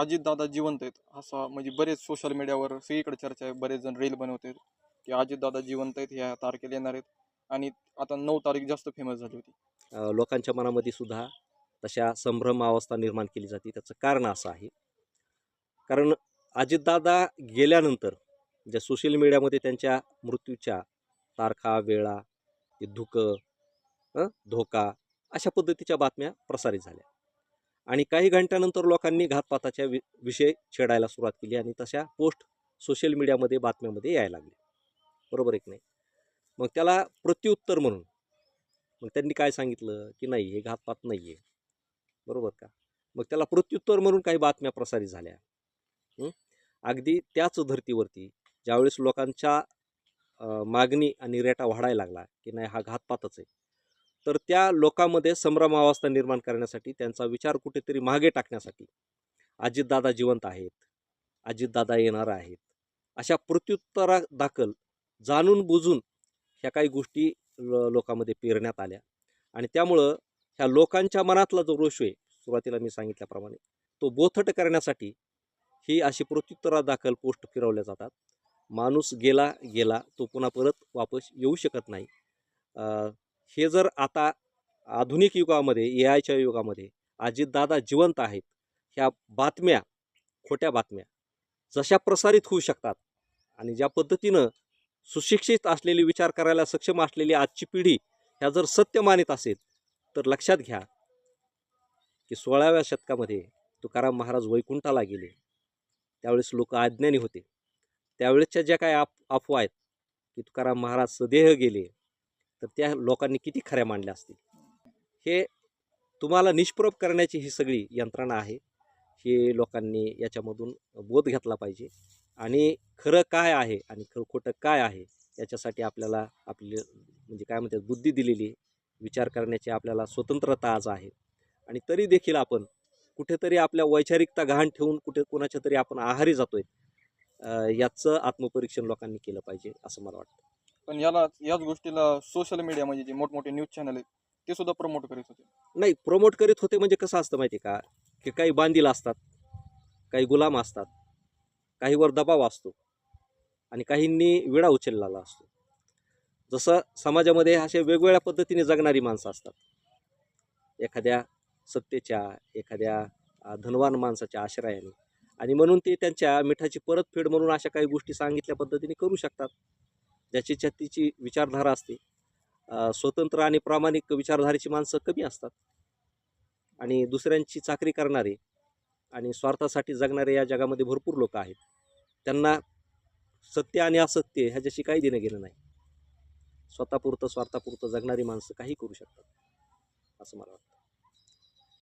अजितदादा जिवंत आहेत. असा म्हणजे बरेच सोशल मीडियावर सगळीकडे चर्चा आहे. बरेच जण रील बनवतात की अजितदादा जिवंत आहेत ह्या तारखेला येणार आहेत. आणि आता नऊ तारीख जास्त फेमस झाली होती. लोकांच्या मनामध्ये सुद्धा तशा संभ्रम अवस्था निर्माण केली जाते. त्याचं कारण असं आहे. कारण अजितदादा गेल्यानंतर ज्या सोशल मीडियामध्ये त्यांच्या मृत्यूच्या तारखा वेळा धुकं धोका अशा पद्धतीच्या बातम्या प्रसारित झाल्या. आणि काही घंट्यानंतर लोकांनी घातपाताच्या वि विषय छेडायला सुरुवात केली आणि तशा पोस्ट सोशल मीडियामध्ये बातम्यामध्ये यायला लागले. बरोबर एक नाही? मग त्याला प्रत्युत्तर म्हणून मग त्यांनी काय सांगितलं? की नाही हे घातपात नाही आहे बरोबर का? मग त्याला प्रत्युत्तर म्हणून काही बातम्या प्रसारित झाल्या. अगदी त्याच धर्तीवरती ज्यावेळेस लोकांच्या मागणी आणि रेटा वाढायला लागला की नाही हा घातपातच आहे. तर त्या लोकांमध्ये संभ्रमावस्था निर्माण करण्यासाठी त्यांचा विचार कुठेतरी मागे टाकण्यासाठी अजितदादा जिवंत आहेत अजितदादा येणार आहेत. अशा प्रत्युत्तरा दाखल जाणून बुजून ह्या काही गोष्टी ल लोकांमध्ये पेरण्यात आल्या. आणि त्यामुळं ह्या लोकांच्या मनातला जो रोष आहे सुरुवातीला मी सांगितल्याप्रमाणे तो बोथट करण्यासाठी ही अशी प्रत्युत्तरा दाखल पोस्ट फिरवल्या जातात. माणूस गेला गेला तो पुन्हा परत वापस येऊ शकत नाही. हे जर आता आधुनिक युगामध्ये ए आयच्या युगामध्ये अजितदादा जिवंत आहेत ह्या बातम्या खोट्या बातम्या जशा प्रसारित होऊ शकतात आणि ज्या पद्धतीनं सुशिक्षित असलेली विचार करायला सक्षम असलेली आजची पिढी ह्या जर सत्य मानित असेल तर लक्षात घ्या की सोळाव्या शतकामध्ये तुकाराम महाराज वैकुंठाला गेले. त्यावेळेस लोक अज्ञानी होते. त्यावेळेसच्या ज्या काय आप अफवा आहेत की तुकाराम महाराज सदेह गेले तर त्या लोकांनी किती खऱ्या मांडल्या असतील? हे तुम्हाला निष्प्रभ करण्याची ही सगळी यंत्रणा आहे. हे लोकांनी याच्यामधून बोध घेतला पाहिजे. आणि खरं काय आहे आणि खरं खोटं काय आहे याच्यासाठी आपल्याला आपली म्हणजे काय म्हणतात बुद्धी दिलेली आहे. विचार करण्याची आपल्याला स्वतंत्रता आज आहे. आणि तरी देखील आपण कुठेतरी आपल्या वैचारिकता गहाण ठेवून कुठे कोणाच्या तरी आपण आहारी जातोय याचं आत्मपरीक्षण लोकांनी केलं पाहिजे असं मला वाटतं. पण याला याच गोष्टीला सोशल मीडिया म्हणजे जे मोठमोठे न्यूज चॅनल आहेत ते सुद्धा प्रमोट करीत होते. नाही प्रमोट करीत होते म्हणजे कसं असतं माहिती आहे का? की काही बांधील असतात काही गुलाम असतात काहीवर दबाव असतो आणि काहींनी विडा उचललेला असतो. जसं समाजामध्ये असे वेगवेगळ्या पद्धतीने जगणारी माणसं असतात. एखाद्या सत्तेच्या एखाद्या धनवान माणसाच्या आश्रयाने. आणि म्हणून ते त्यांच्या मिठाची परतफेड म्हणून अशा काही गोष्टी सांगितल्या पद्धतीने करू शकतात. ज्याची छत्तीची विचारधारा असते स्वतंत्र आणि प्रामाणिक विचारधारेची माणसं कमी असतात. आणि दुसऱ्यांची चाकरी करणारे आणि स्वार्थासाठी जगणारे या जगामध्ये भरपूर लोक आहेत. त्यांना सत्य आणि असत्य ह्याच्याशी काही देणं गेलं नाही. स्वतःपुरतं स्वार्थापुरतं जगणारी माणसं काही करू शकतात असं मला वाटतं.